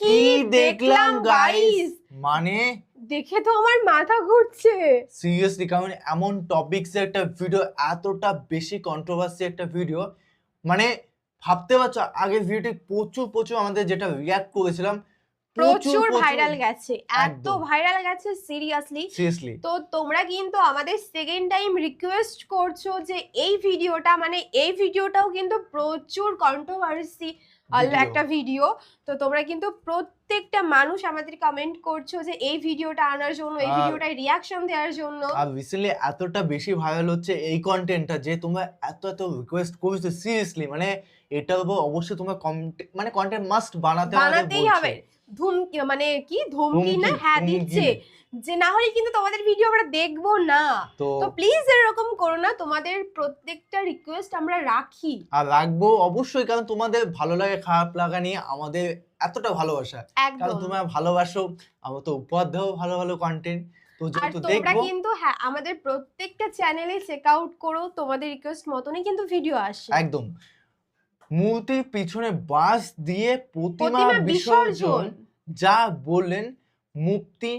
কি দেখলাম গাইস মানে? দেখে তো আমার মাথা ঘুরছে। সিরিয়াসলি কারণ এমন টপিকস একটা ভিডিও এতটা বেশি কন্ট্রোভার্সি একটা ভিডিও মানে ভাবতে পারছ আগের ভিডিওটি প্রচুর প্রচুর আমাদের যেটা রিয়াক্ট করেছিলাম প্রচুর ভাইরাল গেছে এত ভাইরাল গেছে সিরিয়াসলি সিরিয়াসলি তো তোমরা কিন্তু আমাদের সেকেন্ড টাইম রিকোয়েস্ট করছ যে এই ভিডিওটা মানে এই ভিডিওটাও কিন্তু প্রচুর কন্ট্রোভার্সি. একটা ভিডিও তো তোমরা কিন্তু প্রত্যেকটা মানুষ আমাদের কমেন্ট করছ যে এই ভিডিওটা আনার জন্য এই ভিডিওটায় রিয়াকশন দেওয়ার জন্য। আর রিসেন্টলি এতটা বেশি ভাইরাল হচ্ছে এই কন্টেন্টটা যে তোমরা এত এত রিকোয়েস্ট করছ সিরিয়াসলি মানে এটার উপর অবশ্যই তোমরা মানে কন্টেন্ট মাস্ট বানাতে বানাতেই হবে। ধুম মানে কি? ধমকি না? হ্যাঁ দিচ্ছে। যে না হলে কিন্তু তোমাদের ভিডিও আমরা দেখব না। তো প্লিজ এরকম করো না তোমাদের প্রত্যেকটা রিকোয়েস্ট আমরা রাখি। আর রাখব অবশ্যই কারণ তোমাদের ভালো লাগে খারাপ লাগা নিয়ে আমাদের এতটা ভালোবাসা। কারণ তোমরা ভালোবাসো আমরা তো উপহার দেবো ভালো ভালো কন্টেন্ট তো আর তোমরা কিন্তু হ্যাঁ আমাদের প্রত্যেকটা চ্যানেলে চেক আউট করো তোমাদের রিকোয়েস্ট মতনই কিন্তু ভিডিও আসে। একদম। মূর্তির পিছনে বাঁশ দিয়ে প্রতিমা বিসর্জন। যা বললেন মুক্তি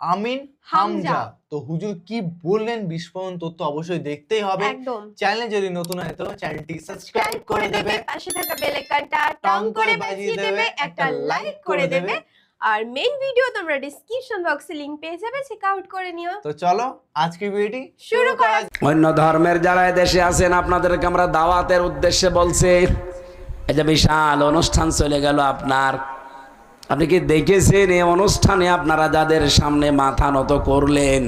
আমিন হামজা। তো হুজুর কি বললেন? বিস্ফোরণ তথ্য অবশ্যই দেখতেই হবে। একদম। চ্যানেলে যদি নতুন হয় তো চ্যানেলটি সাবস্ক্রাইব করে দেবে পাশে থাকা বেল আইকনটা টং করে বাজিয়ে দেবে একটা লাইক করে দেবে। আর মেইন ভিডিও তোমরা ডেসক্রিপশন বক্সে লিংক পেয়ে যাবে চেক আউট করে নিও। তো চলো আজকে ভিডিওটি শুরু করা অন্য ধর্মের যারা দেশে আছেন আপনাদেরকে আমরা দাওয়াতের উদ্দেশ্যে বলছি এই যে বিশাল অনুষ্ঠান চলে গেল আপনার। আপনি কি দেখেছেন এই অনুষ্ঠানে আপনারা যাদের সামনে মাথা নত করলেন?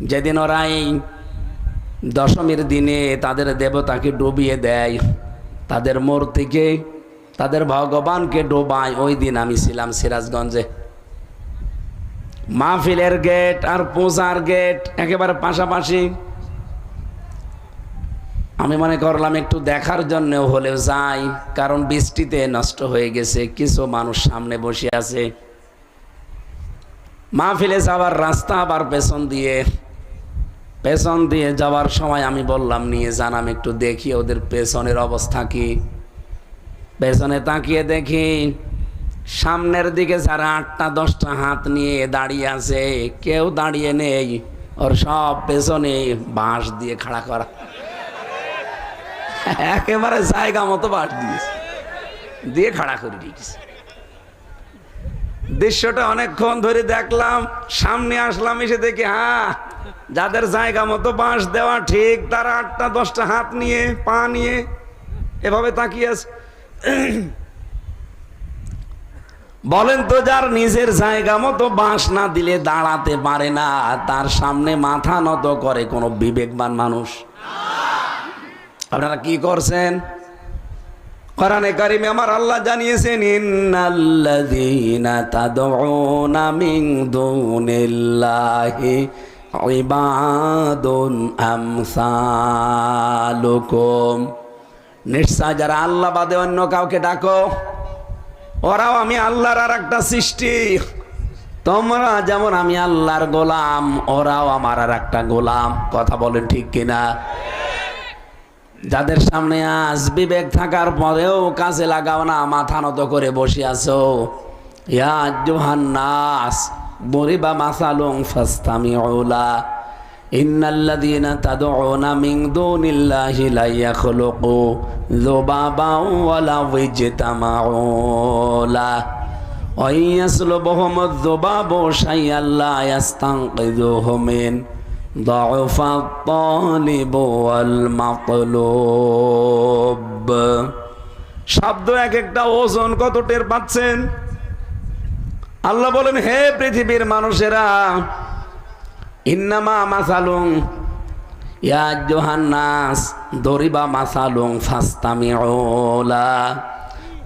যেদিন ওরা এই দশমীর দিনে তাদের দেবতাকে ডুবিয়ে দেয়, তাদের মূর্তিকে, তাদের ভগবানকে ডোবায়, ওই দিন আমি ছিলাম সিরাজগঞ্জে। মাহফিলের গেট আর পূজার গেট একেবারে পাশাপাশি আমি মনে করলাম একটু দেখার জন্য হলেও যাই, কারণ বৃষ্টিতে নষ্ট হয়ে গেছে, কিছু মানুষ সামনে বসে আছে। মা মাহফিলে যাওয়ার রাস্তা আবার পেছন দিয়ে পেছন দিয়ে যাওয়ার সময় আমি বললাম, নিয়ে যান, আমি একটু দেখি ওদের পেছনের অবস্থা কি। পেছনে তাকিয়ে দেখি, সামনের দিকে যারা আটটা, দশটা হাত নিয়ে দাঁড়িয়ে আছে, কেউ দাঁড়িয়ে নেই, ওর সব পেছনে বাঁশ দিয়ে খাড়া করা। একেবারে জায়গা মতো বাঁশ দিয়েছে। দিয়ে খাড়া করে দিয়েছে। দৃশ্যটা অনেকক্ষণ ধরে দেখলাম, সামনে আসলাম, এসে দেখি হ্যাঁ যাদের জায়গা মতো বাঁশ দেওয়া ঠিক, তারা আটটা, দশটা হাত নিয়ে, পা নিয়ে এভাবে তাকিয়ে আছে। বলেন তো, যার নিজের জায়গা মতো বাঁশ না দিলে দাঁড়াতে পারে না, তার সামনে মাথা নত করে কোনো বিবেকবান মানুষ। আপনারা কি করছেন? কোরআনে কারিমে আমার আল্লাহ জানিয়েছেন, ইন্নাল্লাযীনা তাদউনা মিন দুনিল্লাহি ইবাদুন আমসালুকুম. নিশ্চয় যারা আল্লাহ বাদে অন্য কাউকে ডাকো, ওরাও আমি আল্লাহর আর একটা সৃষ্টি। তোমরা যেমন আমি আল্লাহর গোলাম, ওরাও আমার আর একটা গোলাম। কথা বলেন ঠিক কিনা? যাদের সামনে আজ বিবেক থাকার পরেও কাজে লাগাও না, মাথা নত করে বসে আছো। ইয়া জোহান্নাস বরিবা মাসালুং ফাস্তামিউলা। ইন্নাল্লাযীনা তাদউনা মিন দুনিল্লাহি লা ইয়াখলুকু যুবাবান ওয়ালা ضعف الطالب والمطلوب শব্দ এক একটা ওজন কত টের পাচ্ছেন আল্লাহ বলেন হে পৃথিবীর মানুষেরা ইন্নামা মাসালুং ইয়া জোহান্নাস দরিবা মাসালুং ফাস্তামিউলা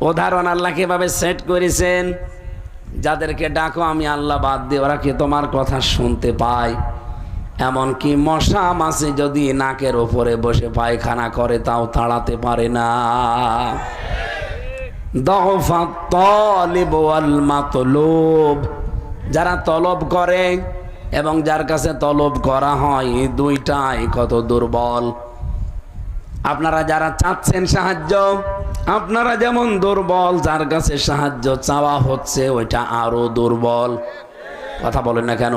উদাহরণ আল্লাহ কিভাবে সেট করেছেন যাদেরকে ডাকো আমি আল্লাহ বাদ দিয়ে ওরা কি তোমার কথা শুনতে পায় এমনকি মশা মাছে যদি নাকের ওপরে বসে পায়খানা করে, তাও তাড়াতে পারে না। যারা তলব করে এবং যার কাছে তলব করা হয়, দুইটাই কত দুর্বল। আপনারা যারা চাচ্ছেন সাহায্য, আপনারা যেমন দুর্বল, যার কাছে সাহায্য চাওয়া হচ্ছে, ওইটা আরও দুর্বল। কথা বলেন না কেন?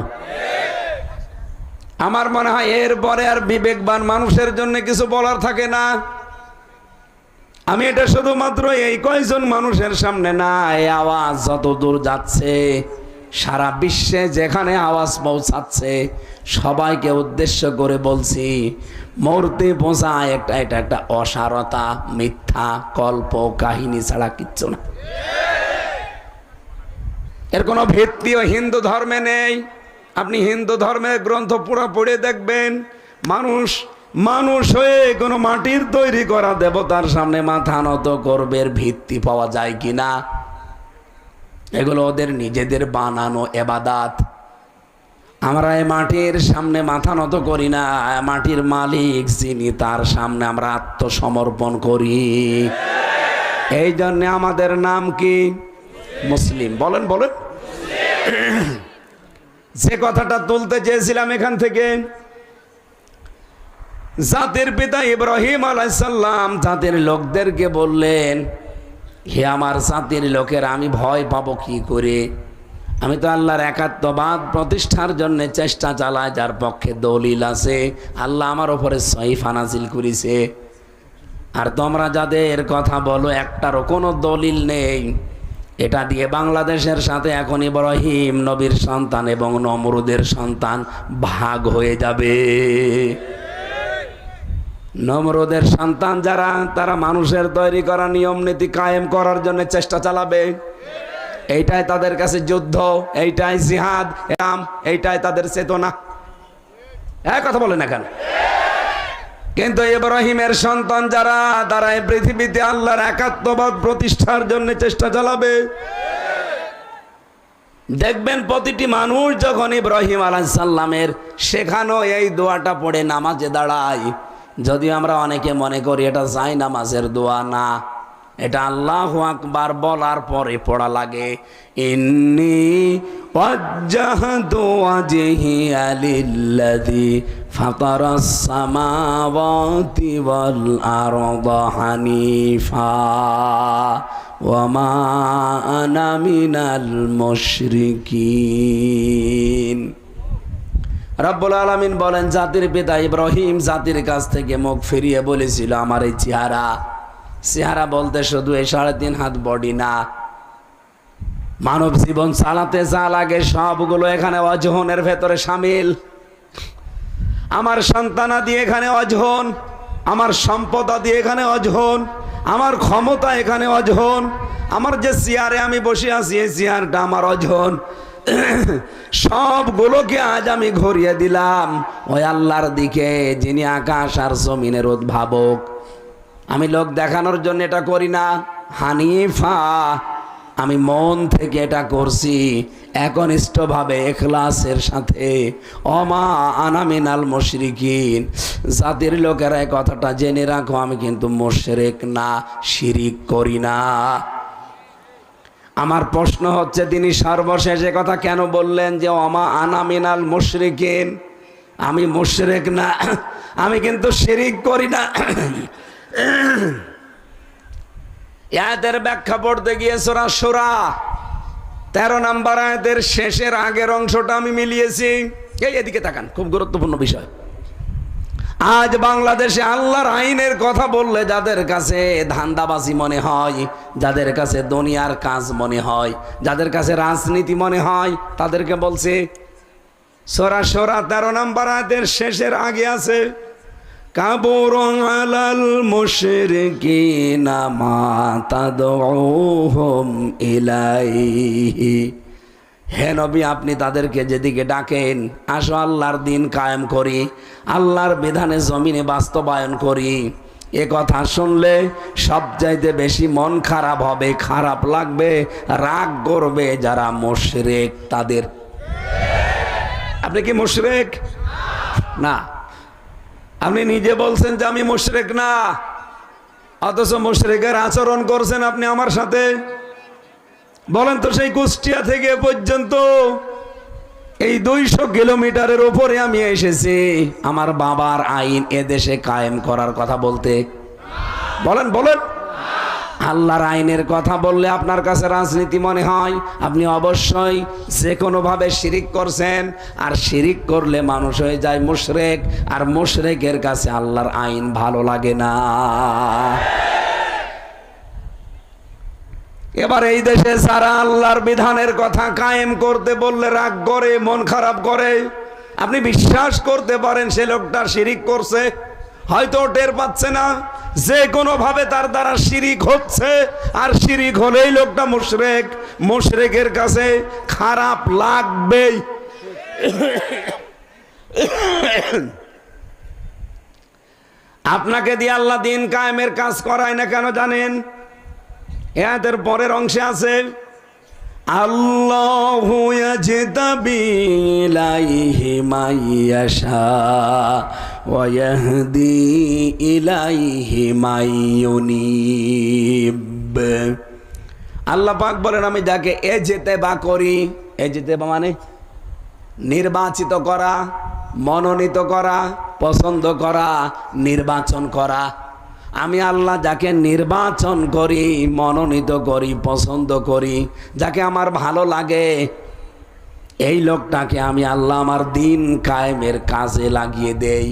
আমার মনে হয় এরপরে আর বিবেকবান মানুষের জন্য কিছু বলার থাকে না। আমি এটা শুধুমাত্র এই কয়জন মানুষের সামনে না, এই আওয়াজ যত দূর যাচ্ছে, সারা বিশ্বে যেখানে আওয়াজ পৌঁছাচ্ছে, সবাইকে উদ্দেশ্য করে বলছি, মূর্তি পৌঁছা একটা, এটা একটা অসারতা, মিথ্যা, কল্প, কাহিনী ছাড়া কিচ্ছু না। এর কোনো ভিত্তিও হিন্দু ধর্মে নেই। আপনি হিন্দু ধর্মের গ্রন্থ পুরো পড়ে দেখবেন, মানুষ মানুষ হয়ে কোনো মাটির তৈরি করা দেবতার সামনে মাথা নত গর্বের ভিত্তি পাওয়া যায় কি না এগুলো ওদের নিজেদের বানানো এবাদাত। আমরা এই মাটির সামনে মাথা নত করি না মাটির মালিক যিনি তার সামনে আমরা আত্মসমর্পণ করি। এই জন্যে আমাদের নাম কি? মুসলিম। বলেন বলেন। যে কথাটা তুলতে চেয়েছিলাম এখান থেকে, জাতির পিতা ইব্রাহিম আলাইসাল্লাম জাতির লোকদেরকে বললেন, হে আমার জাতির লোকের, আমি ভয় পাবো কি করে? আমি তো আল্লাহর একাত্মবাদ প্রতিষ্ঠার জন্য চেষ্টা চালাই, যার পক্ষে দলিল আছে, আল্লাহ আমার ওপরে সহিফা নাজিল করেছে। আর তোমরা যাদের কথা বলো, একটারও কোনো দলিল নেই। এটা দিয়ে বাংলাদেশের সাথে এখন ইব্রাহিম নবীর সন্তান এবং নমরুদের সন্তান ভাগ হয়ে যাবে। নমরুদের সন্তান যারা, তারা মানুষের তৈরি করা নিয়ম নীতি কায়েম করার জন্য চেষ্টা চালাবে। এইটাই তাদের কাছে যুদ্ধ, এইটাই জিহাদ এইটাই তাদের চেতনা। এক কথা বলে না কেন? কিন্তু ইব্রাহিমের সন্তান যারা, তারা এই পৃথিবীতে আল্লাহর একাত্মবাদ প্রতিষ্ঠার জন্য চেষ্টা চালাবে। দেখবেন প্রতিটি মানুষ যখন ইব্রাহিম আলাইসাল্লামের শেখানো এই দোয়াটা পড়ে নামাজে দাঁড়ায় যদি আমরা অনেকে মনে করি এটা যাই নামাজের দোয়া না। এটা আল্লাহ আকবার বলার পরে পড়া লাগে, ইন্নি রব্বুল আলমিন বলেন, জাতির পিতা ইব্রাহিম জাতির কাছ থেকে মুখ ফিরিয়ে বলেছিল, আমার এই চেহারা চেহারা বলতে শুধু এই সাড়ে তিন হাত বডি না। মানব জীবন চালাতে যা লাগে সবগুলো এখানে অজহনের ভেতরে সামিল। আমার সন্তানাদি এখানে অজহন আমার সম্পদাদি এখানে অজহন আমার ক্ষমতা এখানে অজহন আমার যে চেয়ারে আমি বসে আছি, এই চেয়ারটা আমার অজহন সবগুলোকে আজ আমি ঘুরিয়ে দিলাম। ওই আল্লাহর দিকে যিনি আকাশ আর জমিনের উদ্ভাবক আমি লোক দেখানোর জন্য এটা করি না। হানিফা, আমি মন থেকে এটা করছি। একনিষ্ঠভাবে, এখলাসের সাথে। অমা আনামিনাল মুশরিকিন। জাতির লোকেরা এই কথাটা জেনে রাখো, আমি কিন্তু মোশরেক না, শিরিক করি না। আমার প্রশ্ন হচ্ছে, তিনি সর্বশেষে কথা কেন বললেন যে অমা আনামিনাল মুশরিকিন? আমি মুশরেক না, আমি কিন্তু শিরিক করি না। আয়াতের ব্যাখ্যা পড়তে গিয়ে সোরা সোরা? তেরো নাম্বার আয়াতের শেষের আগের অংশটা আমি মিলিয়েছি। এই এদিকে তাকান, খুব গুরুত্বপূর্ণ বিষয়। আজ বাংলাদেশে আল্লাহর আইনের কথা বললে যাদের কাছে ধান্দাবাজি মনে হয়, যাদের কাছে দুনিয়ার কাজ মনে হয়, যাদের কাছে রাজনীতি মনে হয়, তাদেরকে বলছে, সোরা সোরা তেরো নাম্বার আয়াতের শেষের আগে আছে কাবর আলাল মুশরিকিনা মা তাদউহুম ইলাইহি। হে নবী, আপনি তাদেরকে যেদিকে ডাকেন, আসো আল্লাহর দিন কায়েম করি, আল্লাহর বিধানে জমিনে বাস্তবায়ন করি। এ কথা শুনলে সবচাইতে বেশি মন খারাপ হবে, খারাপ লাগবে, রাগ করবে যারা মোশরেক তাদের। আপনি কি মোশরেক? না। আপনি নিজে বলছেন যে আমি মুশরেক না। অথচ মুশরেকের আচরণ করছেন আপনি আমার সাথে। বলেন তো সেই কুষ্টিয়া থেকে পর্যন্ত এই দুইশো কিলোমিটারের ওপরে আমি এসেছি। আমার বাবার আইন এদেশে কায়েম করার কথা বলতে। বলেন বলেন। আল্লাহর আইনের কথা বললে আপনার কাছে রাজনীতি মনে হয়? আপনি অবশ্যই যে কোনোভাবে শিরিক করছেন, আর শিরিক করলে মানুষ হয়ে যায় মুশরেক, আর মুশরেকের কাছে আল্লাহর আইন ভালো লাগে না। এবার এই দেশে যারা আল্লাহর বিধানের কথা কায়েম করতে বললে রাগ করে, মন খারাপ করে, আপনি বিশ্বাস করতে পারেন সে লোকটা শিরিক করছে, হয়তো টের পাচ্ছে না। যে কোনো ভাবে তার দ্বারা শিরিক হচ্ছে, আর শিরিক হলেই লোকটা মুশরেক। মুশরেকের কাছে খারাপ লাগবেই। আপনাকে দিয়ে আল্লাহ দিন কায়েমের কাজ করায় না কেন জানেন? এদের পরের অংশে আছে, আল্লাহ ইলাইহি মাইয়াশা। ওয়া ইয়াহদি ইলাইহি মাইয়ুনিব আল্লাহ পাক বলেন, আমি যাকে এ যেতে বা করি এ যেতে বা মানে নির্বাচিত করা, মনোনীত করা, পছন্দ করা, নির্বাচন করা। আমি আল্লাহ যাকে নির্বাচন করি, মনোনীত করি, পছন্দ করি, যাকে আমার ভালো লাগে, এই লোকটাকে আমি আল্লাহ আমার দিন কায়েমের কাজে লাগিয়ে দেই।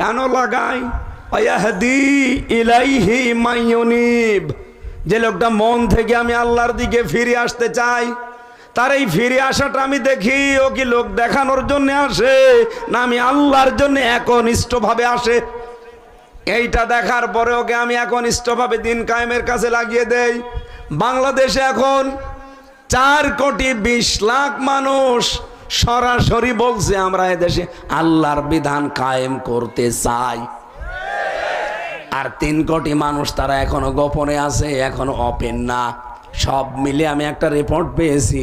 কেন লাগাই? ইলাইহি যে লোকটা মন থেকে আমি আল্লাহর দিকে ফিরে আসতে চাই, তার এই ফিরে আসাটা আমি দেখি, ও কি লোক দেখানোর জন্য আসে, না আমি আল্লাহর জন্য একনিষ্ঠভাবে আসে? এইটা দেখার পরে ওকে আমি এখন ইষ্টভাবে দিন কায়েমের কাছে লাগিয়ে দেই। বাংলাদেশে এখন চার কোটি বিশ লাখ মানুষ সরাসরি বলছে আমরা এদেশে আল্লাহর বিধান কায়েম করতে চাই। আর তিন কোটি মানুষ তারা এখনও গোপনে আছে, এখনও অপেন না। সব মিলে আমি একটা রিপোর্ট পেয়েছি,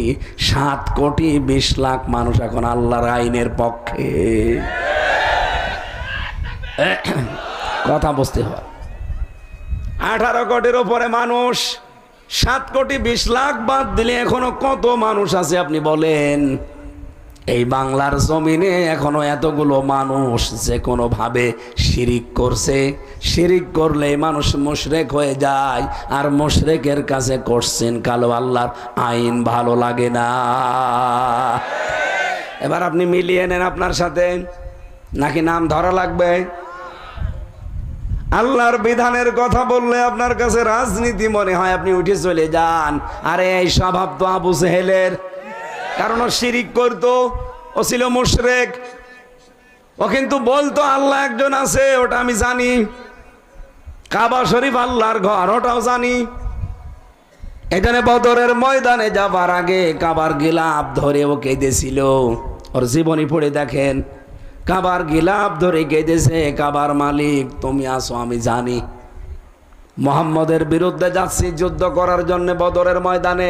সাত কোটি বিশ লাখ মানুষ এখন আল্লাহর আইনের পক্ষে। কথা বুঝতে হয় আঠারো কোটির ওপরে মানুষ, সাত কোটি বিশ লাখ বাদ দিলে এখনও কত মানুষ আছে আপনি বলেন? এই বাংলার জমিনে এখনও এতগুলো মানুষ যে কোনো ভাবে শিরিক করছে। শিরিক করলে মানুষ মুশরেক হয়ে যায়, আর মুশরেকের কাছে করছেন কালো আল্লাহর আইন ভালো লাগে না। এবার আপনি মিলিয়ে নেন আপনার সাথে, নাকি নাম ধরা লাগবে? আল্লাহর বিধানের কথা বললে আপনার কাছে রাজনীতি মনে হয় আপনি উঠে চলে যান। আরে এই স্বভাব তো আবু সেহেলের কারণ ও শিরিক করতো, ও ছিল মুশরেক। ও কিন্তু বলতো, আল্লাহ একজন আছে, ওটা আমি জানি। কাবা শরীফ আল্লাহর ঘর, ওটাও জানি। এখানে বদরের ময়দানে যাবার আগে কাবার গিলাপ ধরে ও কেঁদেছিল। ওর জীবনী পড়ে দেখেন, কাবার গিলাপ ধরে কেঁদেছে, কাবার মালিক, তুমি আসো, আমি জানি। মোহাম্মদের বিরুদ্ধে যাচ্ছি, যুদ্ধ করার জন্য বদরের ময়দানে।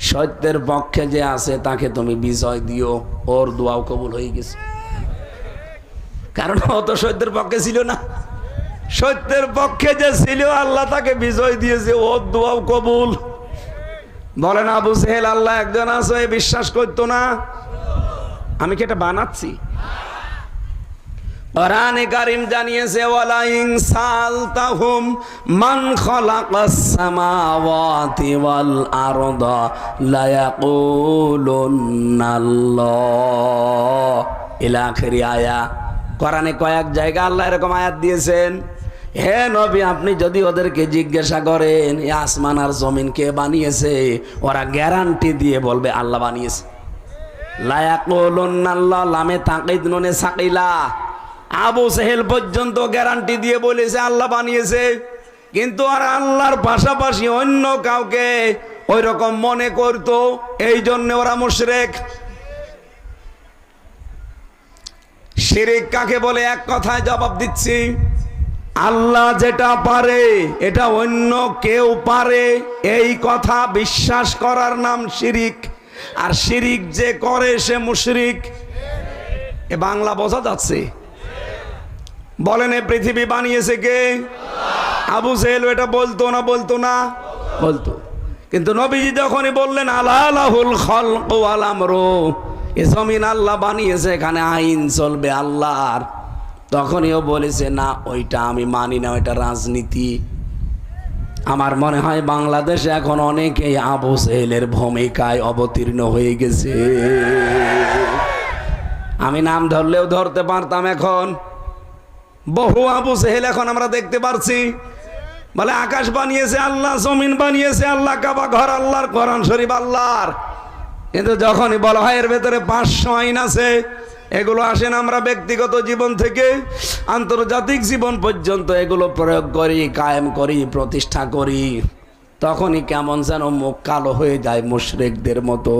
সত্যের পক্ষে যে আছে, তাকে তুমি বিজয় দিও। ওর দোয়াও কবুল হয়ে গেছে। কারণ ও তো সত্যের পক্ষে ছিল না। সত্যের পক্ষে যে ছিল, আল্লাহ তাকে বিজয় দিয়েছে, ওর দোয়াও কবুল। বলেন, আবু সেহেল আল্লাহ একজন আছে, বিশ্বাস করতো না? আমি কি এটা বানাচ্ছি? আয়া। কয়েক জায়গা আল্লাহ এরকম আয়াত দিয়েছেন, হে নবী, আপনি যদি ওদেরকে জিজ্ঞাসা করেন আসমান আর জমিন কে বানিয়েছে? ওরা গ্যারান্টি দিয়ে বলবে, আল্লাহ বানিয়েছে। লায়াকুলুন্নাল্লাহ, লামে তাকিদ নুনে সাকিলা। আবু সেহেল পর্যন্ত গ্যারান্টি দিয়ে বলেছে, আল্লাহ বানিয়েছে। কিন্তু আর আল্লাহর পাশাপাশি অন্য কাউকে ওই রকম মনে করতো, এই জন্য ওরা মুশরেক। শিরিক কাকে বলে? এক কথায় জবাব দিচ্ছি। আল্লাহ যেটা পারে, এটা অন্য কেউ পারে। এই কথা বিশ্বাস করার নাম শিরিক। আর শিরিক যে করে, সে মুশরিক। এ বাংলা বোঝা যাচ্ছে? বলেন, এ পৃথিবী বানিয়েছে কে? আবু সেহেল এটা বলতো না বলতো না? বলতো। কিন্তু নবীজি যখনই বললেন আলাহুল আমরু এ জমিন আল্লাহ বানিয়েছে, এখানে আইন চলবে আল্লাহর তখনই ও বলেছে, না, ওইটা আমি মানি না, ওইটা রাজনীতি। আমার মনে হয় বাংলাদেশে এখন অনেকেই আবু সেহেলের ভূমিকায় অবতীর্ণ হয়ে গেছে। আমি নাম ধরলেও ধরতে পারতাম এখন। বহু আবু সেহেল এখন আমরা দেখতে পারছি। বলে আকাশ বানিয়েছে আল্লাহ, জমিন বানিয়েছে আল্লাহ, কাবা ঘর আল্লাহর, কোরআন শরীফ আল্লাহর। কিন্তু যখনই বলা হয় এর ভেতরে পাঁচশো আইন আছে, এগুলো আসেন আমরা ব্যক্তিগত জীবন থেকে, আন্তর্জাতিক জীবন পর্যন্ত এগুলো প্রয়োগ করি, কায়েম করি, প্রতিষ্ঠা করি। তখনই কেমন যেন মুখ কালো হয়ে যায় মুশরেকদের মতো।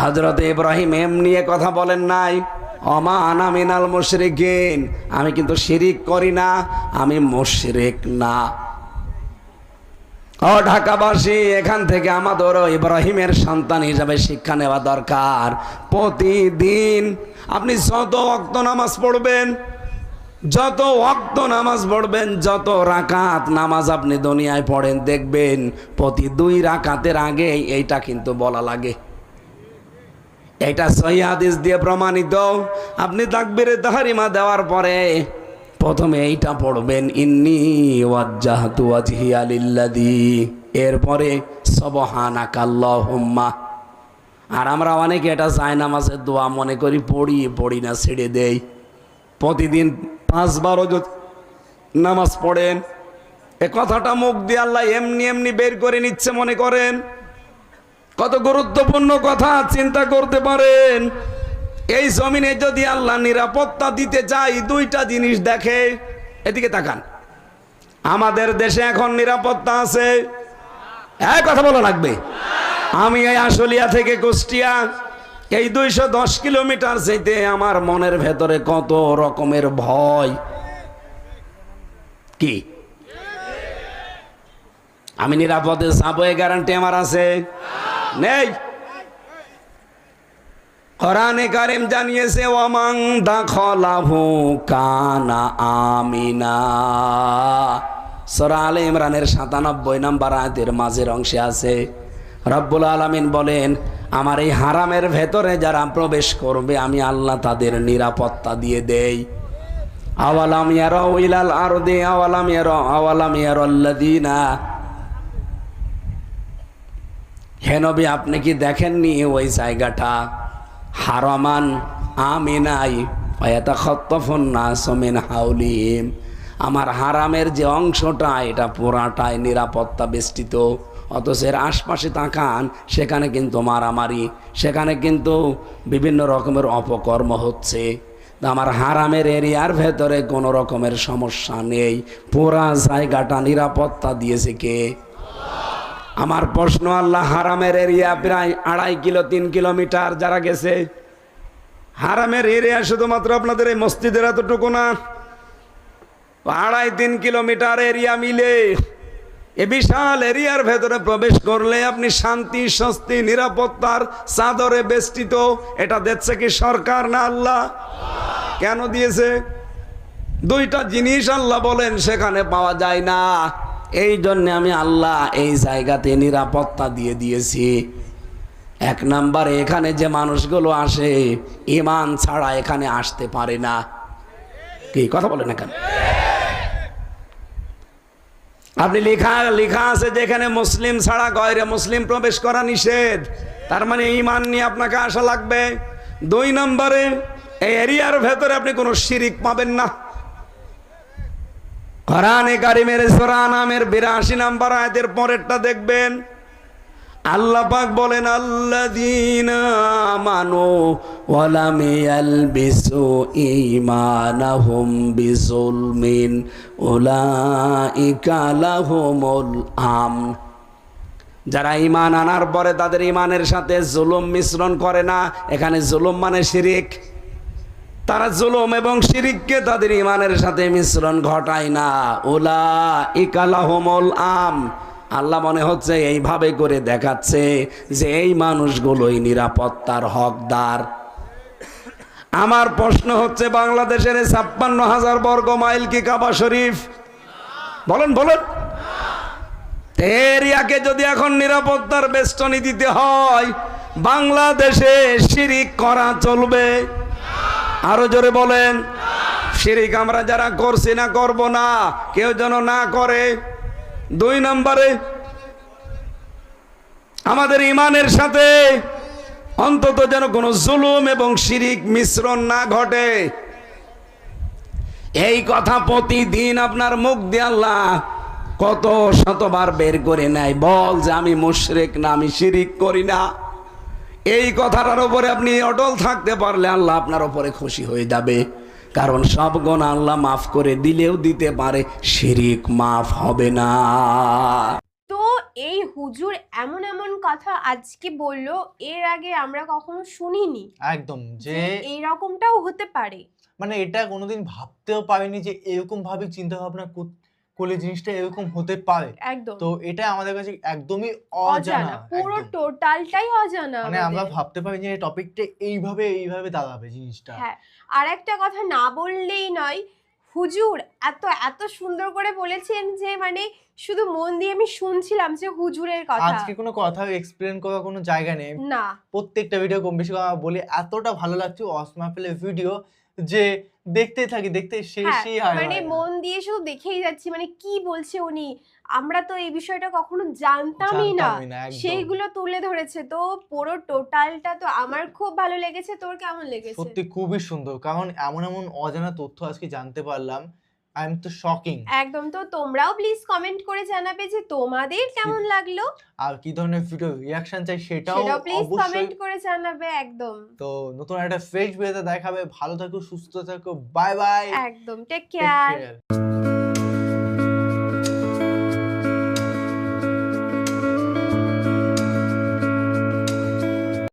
হজরত ইব্রাহিম এম নিয়ে কথা বলেন নাই। অমা আনা মিনাল মুশরিকিন। আমি কিন্তু শিরিক করি না, আমি মুশরিক না। ও ঢাকাবাসী, এখান থেকে আমাদেরও ইব্রাহিমের সন্তান হিসাবে শিক্ষা নেওয়া দরকার। প্রতিদিন আপনি যত অক্ত নামাজ পড়বেন, যত অক্ত নামাজ পড়বেন, যত রাকাত নামাজ আপনি দুনিয়ায় পড়েন, দেখবেন প্রতি দুই রাকাতের আগে এইটা কিন্তু বলা লাগে। এটা সহি হাদিস দিয়ে প্রমাণিত। আপনি তাকবিরে তাহারিমা দেওয়ার পরে প্রথমে এইটা পড়বেন, ইন্নি ওয়াজ্জাহাতু ওয়াজহিয়া লিল্লাযী। এরপরে সুবহানাকাল্লাহুম্মা আর আমরা অনেকে এটা যায় নামাজের দোয়া মনে করি, পড়ি পড়ি না, ছেড়ে দেই। প্রতিদিন পাঁচবারও যদি নামাজ পড়েন। এ কথাটা মুখ দিয়ে আল্লাহ এমনি এমনি বের করে নিচ্ছে মনে করেন। কত গুরুত্বপূর্ণ কথা, চিন্তা করতে পারেন। এই জমিনে যদি আল্লাহ নিরাপত্তা দিতে চাই দুইটা জিনিস দেখে, এদিকে তাকান। আমাদের দেশে এখন নিরাপত্তা আছে। এক কথা বলা লাগবে। আমি এই আশুলিয়া থেকে কুষ্টিয়া, এই দুইশো দশ কিলোমিটার যেতে আমার মনের ভেতরে কত রকমের ভয়। কি? আমি নিরাপদে যাব, এই গ্যারান্টি আমার আছে। নেই। কোরআনে কারিম জানিয়েছে ওয়ামাং দাখলাহু কানা আমিনা। সূরা আলে ইমরানের 97 নম্বর আয়াতের মাঝের অংশে আছে। রব্বুল আলামিন বলেন, আমার এই হারামের ভেতরে যারা প্রবেশ করবে, আমি আল্লাহ তাদের নিরাপত্তা দিয়ে দেই। আওয়ালাম ইয়ারাউ ইলাল আরদি, আওয়ালাম ইয়ারা আওয়ালাম ইয়ারাল্লাযিনা হে নবী, আপনি কি দেখেননি ওই জায়গাটা? হারমান আমিনাই হাউলিম আমার হারামের যে অংশটা, এটা পুরাটাই নিরাপত্তা বেষ্টিত। অথচ এর আশপাশে তাকান, সেখানে কিন্তু মারামারি, সেখানে কিন্তু বিভিন্ন রকমের অপকর্ম হচ্ছে। আমার হারামের এরিয়ার ভেতরে কোনো রকমের সমস্যা নেই। পুরা জায়গাটা নিরাপত্তা দিয়েছে কে? আমার প্রশ্ন আল্লাহ হারামের এরিয়া প্রায় আড়াই কিলো, তিন কিলোমিটার যারা গেছে, হারামের এরিয়া শুধুমাত্র আপনাদের এই মসজিদের এতটুকু না, আড়াই, তিন কিলোমিটার এরিয়া মিলে এ বিশাল এরিয়ার ভেতরে প্রবেশ করলে আপনি শান্তি, স্বস্তি, নিরাপত্তার চাদরে বেষ্টিত, এটা দিচ্ছে কি সরকার না আল্লাহ? কেন দিয়েছে? দুইটা জিনিস আল্লাহ বলেন, সেখানে পাওয়া যায় না। এই জন্য আমি আল্লাহ এই জায়গাতে নিরাপত্তা দিয়ে দিয়েছি। এক নাম্বার, এখানে যে মানুষগুলো আসে ইমান ছাড়া এখানে আসতে পারে না। কি, কথা বলেন এখানে আপনি লেখা লেখা আছে যে এখানে মুসলিম ছাড়া গয়রে মুসলিম প্রবেশ করা নিষেধ। তার মানে ইমান নিয়ে আপনাকে আসা লাগবে। দুই নম্বরে, এই এরিয়ার ভেতরে আপনি কোনো শিরিক পাবেন না। কোরআনে কারিমের সূরা নামের 82 নাম্বার আয়াতের পরেরটা দেখবেন। আল্লাহ পাক বলেন, আল্লাযীনা আমানু ওয়া লাম ইয়ালবিসু ঈমানাহুম বিজুলমিন উলাইকা লাহুমুল আম যারা ঈমান আনার পরে তাদের ঈমানের সাথে জুলুম মিশ্রণ করে না, এখানে জুলুম মানে শিরিক। তারা জুলুম এবং শিরিককে তাদের ইমানের সাথে মিশ্রণ ঘটায় না। ওলা ইকালাহমল আম। আল্লাহ মনে হচ্ছে এইভাবে করে দেখাচ্ছে যে এই মানুষগুলোই নিরাপত্তার হকদার। আমার প্রশ্ন হচ্ছে, বাংলাদেশের ছাপ্পান্ন হাজার বর্গ মাইল কি কাবা শরীফ? বলেন বলেন। এরিয়াকে যদি এখন নিরাপত্তার বেষ্টনী দিতে হয়, বাংলাদেশে শিরিক করা চলবে। আরও জোরে বলেন। শিরিক আমরা যারা করছি না, করব না। কেউ যেন না করে। দুই নম্বরে, আমাদের ইমানের সাথে অন্তত যেন কোনো জুলুম এবং শিরিক মিশ্রণ না ঘটে। এই কথা প্রতিদিন আপনার মুখ দিয়ে আল্লাহ কত শতবার বের করে নেয়। বল যে আমি মুশরেক না, আমি শিরিক করি না। এই কথাটার উপরে আপনি অটল থাকতে পারলে আল্লাহ আপনার উপরে খুশি হয়ে যাবে। কারণ সব গোনা আল্লাহ মাফ করে দিলেও দিতে পারে শিরিক মাফ হবে না। তো এই হুজুর এমন এমন কথা আজকে বলল এর আগে আমরা কখনো শুনিনি? একদম যে যে এইরকমটাও হতে পারে। মানে এটা কোনোদিন ভাবতেও পারিনি যে এরকম ভাবে চিন্তা ভাবনা কর- করলে জিনিসটা এরকম হতে পারে। একদম। তো এটা আমাদের কাছে একদমই অজানা পুরো টোটালটাই অজানা মানে আমরা ভাবতে পারি যে টপিকটা এইভাবে এইভাবে দাঁড়াবে জিনিসটা। হ্যাঁ আর একটা কথা না বললেই নয় হুজুর এত এত সুন্দর করে বলেছেন যে মানে শুধু মন দিয়ে আমি শুনছিলাম যে হুজুরের কথা। আজকে কোনো কথা এক্সপ্লেন করার কোনো জায়গা নেই। না। প্রত্যেকটা ভিডিও কম বেশি বলি এতটা ভালো লাগছে অসমাফেলের ভিডিও যে দেখতে থাকি দেখতে হ্যাঁ শেষই হয় মানে মন দিয়ে শুধু দেখেই যাচ্ছি মানে কি বলছে উনি? আমরা তো এই বিষয়টা কখনো জানতামই না। সেইগুলো তুলে ধরেছে। তো পুরো টোটালটা তো আমার খুব ভালো লেগেছে তোর কেমন লেগেছে? সত্যি খুবই সুন্দর। কারণ এমন এমন অজানা তথ্য আজকে জানতে পারলাম আই এম তো শকিং একদম তো তোমরাও প্লিজ কমেন্ট করে জানাবে যে তোমাদের কেমন লাগল। আর কি ধরনের ভিডিও রিয়াকশন চাই সেটাও সেটাও প্লিজ কমেন্ট করে জানাবে একদম। তো নতুন একটা ফ্রেশ ভিডিওতে দেখাবে। ভালো থাকো সুস্থ থাকো বাই বাই একদম টেক কেয়ার কেয়ার